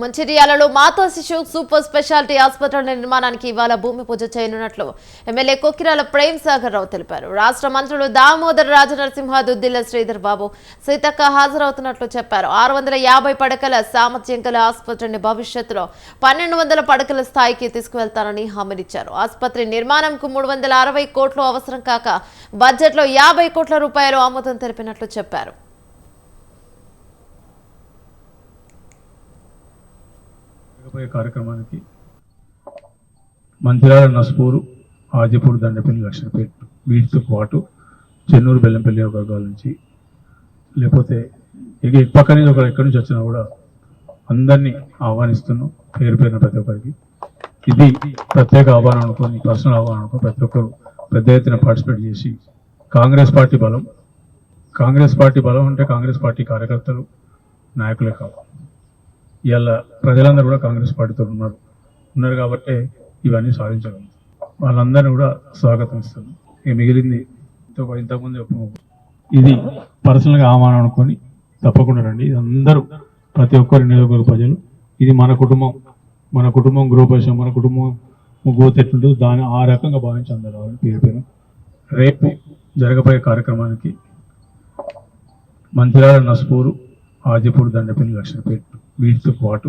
మంచిర్యాలలో మాతా శిశు super speciality ఆసుపత్రుల నిర్మాణానికి ఇవాళ భూమి పూజ చేయనున్నట్లు ఎమ్మెల్యే కొక్కిరాల ప్రేమ్ సాగర్ రావు తెలిపారు. రాష్ట్ర మంత్రులు దామోదర్ రాజనరసింహ దుద్దిల శ్రీధర్ బాబు సీతక్క హాజరవుతున్నట్లు చెప్పారు. ఆరు వందల యాభై పడకల సామర్థ్యం గల ఆసుపత్రిని భవిష్యత్తులో పన్నెండు వందల పడకల స్థాయికి తీసుకువెళ్తానని హామీనిచ్చారు. ఆసుపత్రి నిర్మాణంకు మూడు వందల అరవై కోట్లు అవసరం కాక బడ్జెట్లో యాభై కోట్ల రూపాయలు ఆమోదం తెలిపినట్లు చెప్పారు. జరగబోయే కార్యక్రమానికి మంచిర్యాల నస్పూరు ఆజిపూర్ దండపల్లి లక్ష్మీపేట వీటితో పాటు చెన్నూరు బెల్లంపల్లి వర్గాల నుంచి లేకపోతే ఇక ఇటు పక్క నుంచి ఒకరు ఎక్కడి నుంచి వచ్చినా కూడా అందరినీ ఆహ్వానిస్తున్నాం పేరు పేరున ప్రతి ఒక్కరికి. ఇది ప్రత్యేక ఆహ్వానం అనుకోని పర్సనల్ ఆహ్వానం అనుకో ప్రతి ఒక్కరు పెద్ద ఎత్తున పార్టిసిపేట్ చేసి కాంగ్రెస్ పార్టీ బలం. కాంగ్రెస్ పార్టీ బలం అంటే కాంగ్రెస్ పార్టీ కార్యకర్తలు నాయకులే కావాలి. ఇవాళ ప్రజలందరూ కూడా కాంగ్రెస్ పార్టీతో ఉన్నారు. ఉన్నారు కాబట్టి ఇవన్నీ సాధించగలం. వాళ్ళందరినీ కూడా స్వాగతం ఇస్తున్నాం ఇక మిగిలింది ఇంతకుముందు ఇది పర్సనల్గా ఆహ్వానం అనుకొని తప్పకుండా రండి. ఇది అందరూ ప్రతి ఒక్కరి నియోజకవర్గ ప్రజలు. ఇది మన కుటుంబం. మన కుటుంబం గృహపరిశ్రమ మన కుటుంబం గోతెట్టు దాన్ని ఆ రకంగా భావించి అందరూ రావాలి. పేరు పేరు. రేపు జరగబోయే కార్యక్రమానికి మంచిర్యాల నస్పూరు ఆజిపూర్ దండపల్లి లక్ష్మీపేట. వీటితో పాటు